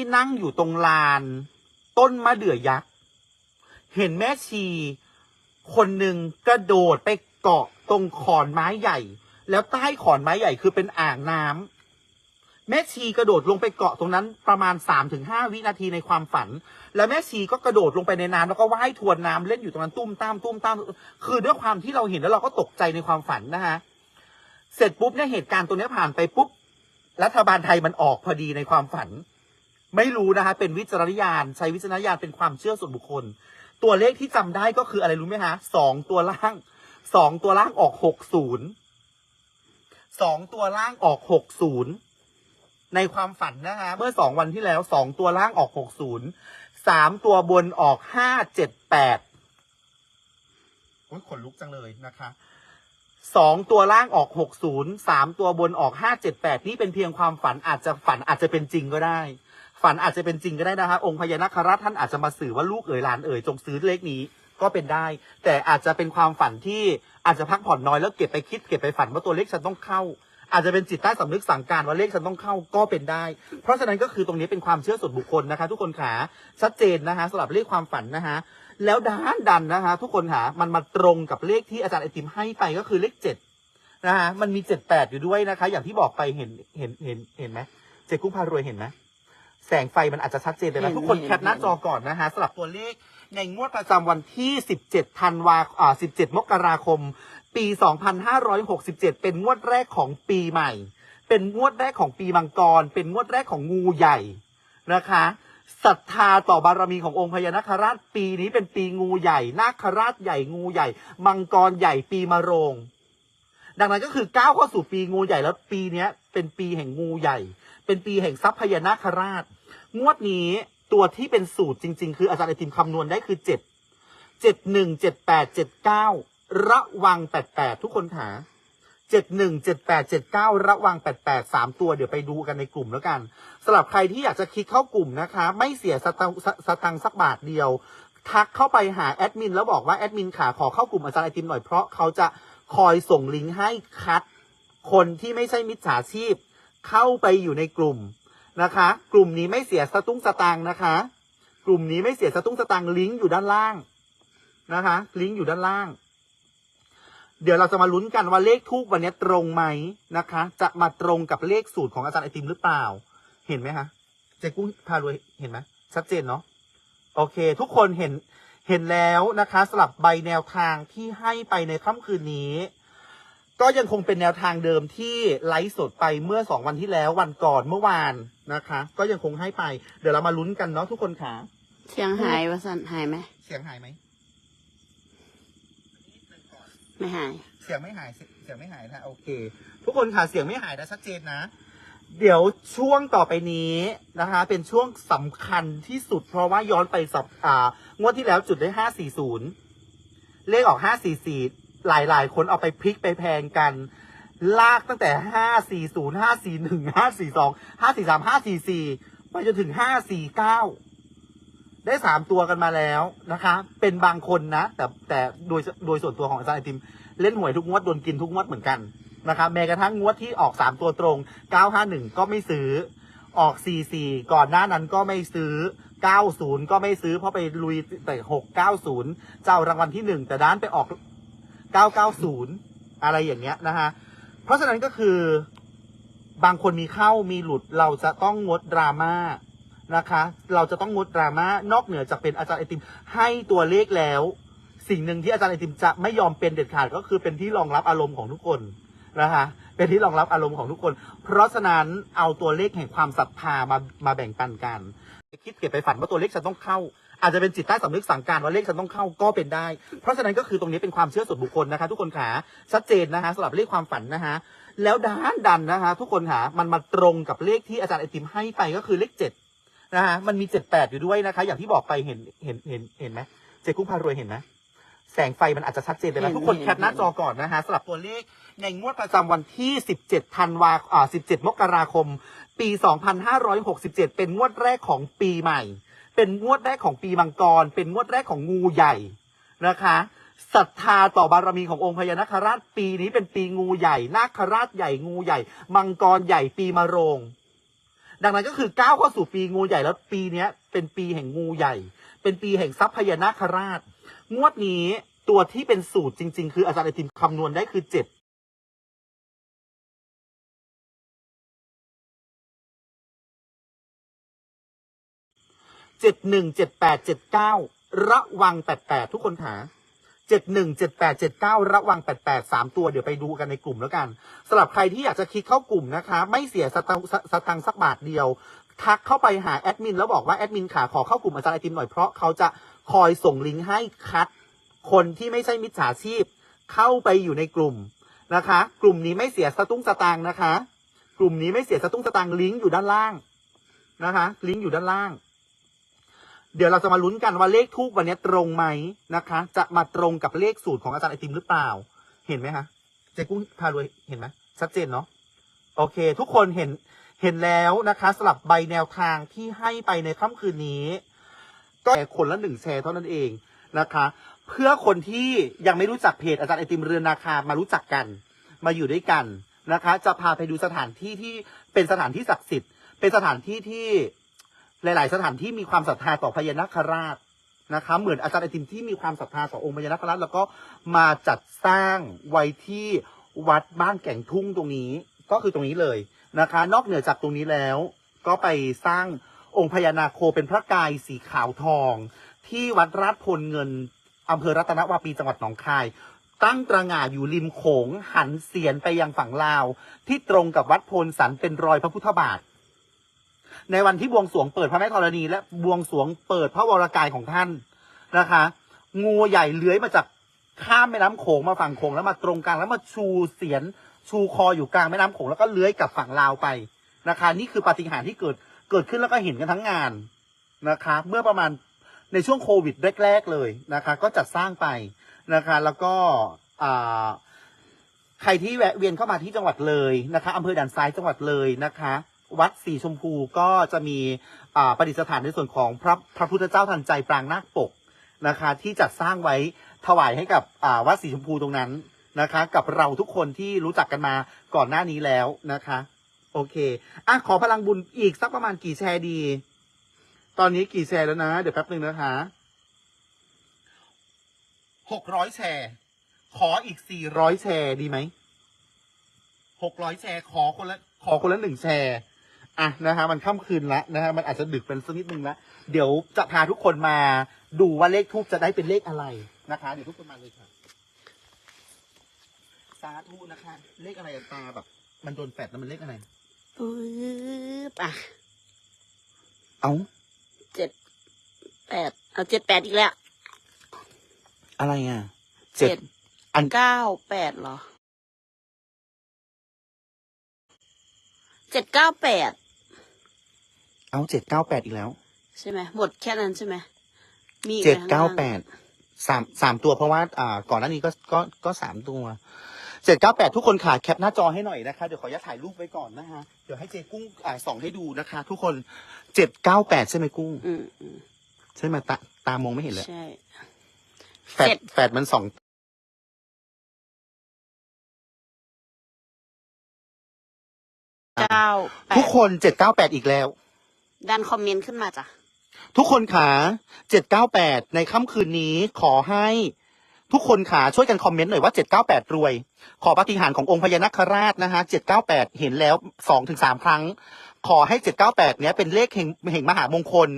ที่นั่งอยู่ตรงลาน ต้นมะเดื่อยักษ์ เห็นแม่ชีคนหนึ่งกระโดดไปเกาะตรงขอนไม้ใหญ่ แล้วใต้ขอนไม้ใหญ่คือเป็นอ่างน้ำแม่ชีกระโดดลงไปเกาะตรงนั้นประมาณสามถึงห้าวินาทีในความฝัน แล้วแม่ชีก็กระโดดลงไปในน้ำแล้วก็ว่ายทวนน้ำเล่นอยู่ตรงนั้นตุ้มตามตุ้มตามคือด้วยความที่เราเห็นแล้วเราก็ตกใจในความฝันนะฮะเสร็จปุ๊บเนี่ยเหตุการณ์ตรงเนี้ยผ่านไปปุ๊บรัฐบาลไทยมันออกพอดีในความฝัน ไม่รู้นะคะเป็นวิจารณญาณใช้วิจารณญาณเป็นความเชื่อส่วนบุคคล ตัวเลขที่จำได้ก็คืออะไรรู้ไหมฮะสองตัวล่างสองตัวล่างออกหกศูนย์สองตัวล่างออกหกศูนย์ในความฝันนะคะเมื่อสองวันที่แล้วสองตัวล่างออกหกศูนย์สามตัวบนออกห้าเจ็ดแปดโอ้ยขนลุกจังเลยนะคะ สองตัวล่างออกหกศูนย์สามตัวบนออกห้าเจ็ดแปดนี่เป็นเพียงความฝันอาจจะฝันอาจจะเป็นจริงก็ได้ ฝันอาจจะเป็นจริงก็ได้นะคะองค์พญานาคราชท่านอาจจะมาสื่อว่าลูกเอ๋ยหลานเอ๋ยจงซื้อเลขนี้ก็เป็นได้ แต่อาจจะเป็นความฝันที่อาจจะพักผ่อนน้อยแล้วเก็บไปคิดเก็บไปฝันว่าตัวเลขฉันต้องเข้า อาจจะเป็นจิตใต้สำนึกสั่งการว่าเลขฉันต้องเข้าก็เป็นได้ เพราะฉะนั้นก็คือตรงนี้เป็นความเชื่อส่วนบุคคลนะคะ ทุกคนขาชัดเจนนะคะสำหรับเลขความฝันนะคะ แล้วด้านดันนะคะทุกคนขามันมาตรงกับเลขที่อาจารย์ไอติมให้ไปก็คือเลขเจ็ดนะคะมันมีเจ็ดแปดอยู่ด้วยนะคะ อย่างที่บอกไปเห็นเห็นเห็นเห็นไหมเจ๊กุ้งพารวยเห็นไหมแสงไฟมันอาจจะชัดเจนเห็นะทุกคนเห็นแคปหน้าจอก่อนนะฮะสำหรับตัวเลขในงวดประจำวันที่ 17 ธันวาอ่า 17 มกราคม ปี 2567 เป็นงวดแรกของปีใหม่ เป็นงวดแรกของปีมังกร เป็นงวดแรกของงูใหญ่นะคะ ศรัทธาต่อบารมีขององค์พญานาคราชปีนี้เป็นปีงูใหญ่ นาคราชใหญ่งูใหญ่ มังกรใหญ่ปีมะโรง ดังนั้นก็คือก้าวเข้าสู่ปีงูใหญ่แล้วปีเนี้ย เป็นปีแห่งงูใหญ่ เป็นปีแห่งทรัพย์พญานาคราช งวดนี้ตัวที่เป็นสูตรจริง ๆ คืออาจารย์ไอติมคำนวณได้คือเจ็ดเจ็ดหนึ่งเจ็ดแปดเจ็ดเก้าระวังแปดแปดทุกคนหา เจ็ดหนึ่งเจ็ดแปดเจ็ดเก้าระวังแปดแปดสามตัวเดี๋ยวไปดูกันในกลุ่มแล้วกันสำหรับใครที่อยากจะคลิกเข้ากลุ่มนะคะ ไม่เสียสตังสตังสักบาทเดียว ทักเข้าไปหาแอดมินแล้วบอกว่าแอดมินขาขอเข้ากลุ่มอาจารย์ไอติมหน่อยเพราะเขาจะคอยส่งลิงก์ให้คัด คนที่ไม่ใช่มิจฉาชีพ เข้าไปอยู่ในกลุ่มนะคะ กลุ่มนี้ไม่เสียสตุ้งสตางนะคะ กลุ่มนี้ไม่เสียสตุ้งสตางลิงก์อยู่ด้านล่างนะคะ ลิงก์อยู่ด้านล่าง เดี๋ยวเราจะมาลุ้นกันว่าเลขทูกวันนี้ตรงไหมนะคะ จะมาตรงกับเลขสูตรของอาจารย์ไอติมหรือเปล่า เห็นไหมคะเจ๊กุ้งพารวยเห็นไหมชัดเจนเนาะโอเค ทุกคนเห็นเห็นแล้วนะคะสลับใบแนวทางที่ให้ไปในค่ำคืนนี้ ก็ยังคงเป็นแนวทางเดิมที่ไลฟ์สดไปเมื่อสองวันที่แล้ววันก่อนเมื่อวานนะคะ ก็ยังคงให้ไป เดี๋ยวเรามาลุ้นกันเนาะทุกคนค่ะเสียงหายวะสันหายไหมเสียงหายไหม ไม่หาย เสียงไม่หาย เสียงไม่หายนะโอเค ทุกคนค่ะเสียงไม่หายนะชัดเจนนะ เดี๋ยวช่วงต่อไปนี้นะคะ เป็นช่วงสำคัญที่สุด เพราะว่าย้อนไปสับอ่างวดที่แล้วจุดได้ห้าสี่ศูนย์เลขออกห้าสี่สี่หลายหลายๆคนเอาไปพลิกไปแพงกัน ลากตั้งแต่ห้าสี่ศูนย์ห้าสี่หนึ่งห้าสี่สองห้าสี่สามห้าสี่สี่ไปจนถึงห้าสี่เก้า ได้สามตัวกันมาแล้วนะคะ เป็นบางคนนะ แต่แต่โดยโดยส่วนตัวของอาจารย์ไอติม เล่นหวยทุกงวดโดนกินทุกงวดเหมือนกันนะครับแม้กระทั่งงวดที่ออกสามตัวตรง951ก็ไม่ซื้อออก 44 ก่อนหน้านั้นก็ไม่ซื้อ 90 ก็ไม่ซื้อ เพราะไปลุยแต่690 เจ้ารางวัลที่หนึ่งแต่ด้านไปออก 990 อะไรอย่างเงี้ยนะฮะ เพราะฉะนั้นก็คือบางคนมีเข้ามีหลุดเราจะต้องงดดราม่า นะคะ เราจะต้องงดดราม่านอกเหนือจากเป็นอาจารย์ไอติมให้ตัวเลขแล้ว สิ่งหนึ่งที่อาจารย์ไอติมจะไม่ยอมเป็นเด็ดขาดก็คือเป็นที่รองรับอารมณ์ของทุกคนนะคะเป็นที่รองรับอารมณ์ของทุกคน เพราะฉะนั้นเอาตัวเลขแห่งความศรัทธามามาแบ่งปันกันคิดเก็บไปฝันว่าตัวเลขฉันต้องเข้า อาจจะเป็นจิตใต้สำนึกสั่งการว่าเลขฉันต้องเข้าก็เป็นได้ เพราะฉะนั้นก็คือตรงนี้เป็นความเชื่อส่วนบุคคลนะคะ ทุกคนขาชัดเจนนะคะสำหรับเลขความฝันนะคะแล้วด้านดันนะคะ ทุกคนค่ะมันมาตรงกับเลขที่อาจารย์ไอติมให้ไปก็คือเลขเจ็ด นะคะมันมีเจ็ดแปดอยู่ด้วยนะคะ อย่างที่บอกไปเห็นเห็นเห็นเห็นไหมเจ๊กุ้งพารวยเห็นไหมแสงไฟมันอาจจะชัดเจนไปไหมเห็นทุกคนเห็นแคปหน้าจอก่อนนะฮะสำหรับตัวเลขในงวดประจำวันที่ 17 ธันวาอ่า 17 มกราคม ปี 2567 เป็นงวดแรกของปีใหม่ เป็นงวดแรกของปีมังกร เป็นงวดแรกของงูใหญ่นะคะศรัทธาต่อบารมีขององค์พญานาคราชปีนี้เป็นปีงูใหญ่ นาคราชใหญ่งูใหญ่ มังกรใหญ่ปีมะโรง ดังนั้นก็คือก้าวเข้าสู่ปีงูใหญ่แล้วปีเนี้ย เป็นปีแห่งงูใหญ่ เป็นปีแห่งทรัพย์พญานาคราช งวดนี้ตัวที่เป็นสูตรจริง ๆ คืออาจารย์ไอติมคำนวณได้คือเจ็ดเจ็ดหนึ่งเจ็ดแปดเจ็ดเก้าระวังแปดแปดทุกคนหา เจ็ดหนึ่งเจ็ดแปดเจ็ดเก้าระวังแปดแปดสามตัวเดี๋ยวไปดูกันในกลุ่มแล้วกันสำหรับใครที่อยากจะคลิกเข้ากลุ่มนะคะ ไม่เสียสตังสตังสักบาทเดียว ทักเข้าไปหาแอดมินแล้วบอกว่าแอดมินขาขอเข้ากลุ่มอาจารย์ไอติมหน่อยเพราะเขาจะคอยส่งลิงก์ให้คัด คนที่ไม่ใช่มิจฉาชีพ เข้าไปอยู่ในกลุ่มนะคะ กลุ่มนี้ไม่เสียสตุ้งสตางค์นะคะ กลุ่มนี้ไม่เสียสตุ้งสตางค์ลิงก์อยู่ด้านล่างนะคะ ลิงก์อยู่ด้านล่าง เดี๋ยวเราจะมาลุ้นกันว่าเลขทูบวันนี้ตรงไหมนะคะ จะมาตรงกับเลขสูตรของอาจารย์ไอติมหรือเปล่า เห็นไหมคะเจ๊กุ้งพารวยเห็นไหมชัดเจนเนาะโอเค ทุกคนเห็นเห็นแล้วนะคะสลับใบแนวทางที่ให้ไปในค่ำคืนนี้ ก็แค่คนละหนึ่งแชร์เท่านั้นเองนะคะ เพื่อคนที่ยังไม่รู้จักเพจอาจารย์ไอติมเรือนนาคามารู้จักกัน มาอยู่ด้วยกันนะคะ จะพาไปดูสถานที่ที่เป็นสถานที่ศักดิ์สิทธิ์ เป็นสถานที่ที่ หลาย ๆ สถานที่มีความศรัทธาต่อพญานาคราชนะคะเหมือนอาจารย์ไอติมที่มีความศรัทธาต่อองค์พญานาคราชแล้วก็มาจัดสร้างไว้ที่วัดบ้านแก่งทุ่งตรงนี้ก็คือตรงนี้เลยนะคะ นอกเหนือจากตรงนี้แล้ว ก็ไปสร้างองค์พญานาโคเป็นพระกายสีขาวทอง ที่วัดราชพลเงินอำเภอรัตนวาปีจังหวัดหนองคาย ตั้งตระหง่าอยู่ริมโขงหันเสียนไปยังฝั่งลาว ที่ตรงกับวัดโพนสันเป็นรอยพระพุทธบาท ในวันที่บวงสรวงเปิดพระแม่ธรณี และบวงสรวงเปิดพระวรากายของท่านนะคะ งูใหญ่เลื้อยมาจากข้ามแม่น้ำโขงมาฝั่งโขงแล้วมาตรงกลางแล้วมาชูเสียนชูคออยู่กลางแม่น้ำโขงแล้วก็เลื้อยกลับฝั่งลาวไปนะคะ นี่คือปาฏิหาริย์ที่เกิดเกิดขึ้นแล้วก็เห็นกันทั้งงานนะคะ เมื่อประมาณในช่วงโควิดแรก ๆ เลยนะคะ ก็จัดสร้างไปนะคะ แล้วก็ใครที่แวะเวียนเข้ามาที่จังหวัดเลยนะคะอำเภอด่านซ้ายจังหวัดเลยนะคะ วัดสีชมพูก็จะมีประดิษฐานในส่วนของพระพระพุทธเจ้าทันใจปรางนาคปกนะคะ ที่จัดสร้างไว้ถวายให้กับวัดสีชมพูตรงนั้นนะคะ กับเราทุกคนที่รู้จักกันมาก่อนหน้านี้แล้วนะคะ โอเคอะขอพลังบุญอีกสักประมาณกี่แชร์ดี ตอนนี้กี่แชร์แล้วนะ เดี๋ยวแป๊บหนึ่งนะคะหกร้อยแชร์ ขออีกสี่ร้อยแชร์ดีไหมหกร้อยแชร์ขอคนละขอคนละหนึ่งแชร์ อะนะฮะมันค่ำคืนละนะฮะมันอาจจะดึกเป็นสักนิดนึงละเดี๋ยวจะพาทุกคนมาดูว่าเลขทูบจะได้เป็นเลขอะไรนะคะ เดี๋ยวทุกคนมาเลยค่ะสาธุนะคะ เลขอะไรอะตาแบบ มันโดนแปดแล้วมันเลขอะไร ปึ๊บอะเอ้าเจ็ดแปดเอาเจ็ดแปดอีกแล้วอะไรอะเจ็ดอันเก้าแปดเหรอเจ็ดเก้าแปด เอาเจ็ดเก้าแปดอีกแล้ว ใช่ไหมหมดแค่นั้นใช่ไหมมีอีกเจ็ดไหมเก้าข้งล่งแปดสามสามตัวเพราะว่าอ่าก่อนหน้านี้ก็ก็ก็สามตัวเจ็ดเก้าแปดทุกคนขาแคปหน้าจอให้หน่อยนะคะ เดี๋ยวขออนุญาตถ่ายรูปไว้ก่อนนะคะ เดี๋ยวให้เจกุ้งอ่าส่องให้ดูนะคะ ทุกคนเจ็ดเก้าแปดใช่ไหมกุ้ง อืมอืมใช่ไหมตาตามองไม่เห็นเลย ใช่ แฟดเจ็ด แฟดมันสองเก้าแปทุกดคนเจ็ดเก้าแปดอีกแล้ว ดันคอมเมนต์ขึ้นมาจ้ะ ทุกคนขาเจ็ดเก้าแปดในค่ำคืนนี้ขอให้ทุกคนขาช่วยกันคอมเมนต์หน่อยว่าเจ็ดเก้าแปดรวย ขอปาฏิหารย์ขององค์พญานาคราชนะฮะเจ็ดเก้าแปดเห็นแล้วสองถึงสามครั้ง ขอให้เจ็ดเก้าแปดเนี้ยเป็นเลขแห่งแห่งมหามงคล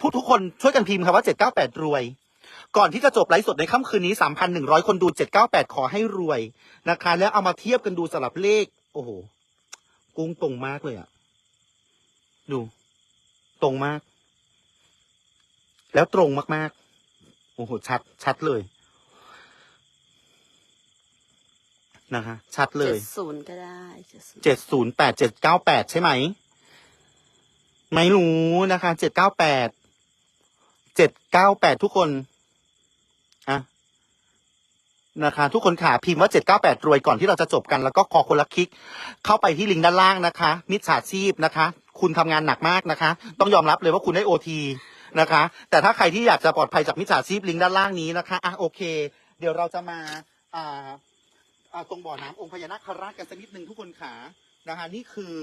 ทุกทุกคนช่วยกันพิมพ์ครับว่าเจ็ดเก้าแปดรวย ก่อนที่จะจบไลฟ์สดในค่ำคืนนี้สามพันหนึ่งร้อยคนดูเจ็ดเก้าแปดขอให้รวยนะคะ แล้วเอามาเทียบกันดูสลับเลข โอ้โห กุ้งตรงมากเลยอะดู ตรงมาก แล้วตรงมากๆ โอ้โห ชัด ชัดเลย นะคะ ชัดเลเจ็ยดศูนย์ก็ได้เจ็ดศูนย์เจ็ดศูนย์แปดเจ็ดเก้าแปดใช่ไหม ไม่รู้นะคะเจ็ดเก้าแปดเจ็ดเก้าแปดทุกคนอะนะคะทุกคนขาพิมพ์ว่าเจ็ดเก้าแปดรวยก่อนที่เราจะจบกัน แล้วก็ขอคนละคลิก เข้าไปที่ลิงก์ด้านล่างนะคะ มิจฉาชีพนะคะ คุณทำงานหนักมากนะคะ ต้องยอมรับเลยว่าคุณได้โอทีนะคะ แต่ถ้าใครที่อยากจะปลอดภัยจากมิจฉาชีพลิงก์ด้านล่างนี้นะคะอะโอเค เดี๋ยวเราจะมาอ่าอ่าตรงบ่อน้ำองค์พญานาคราชกันสักนิดหนึ่งทุกคนขานะคะนี่คือ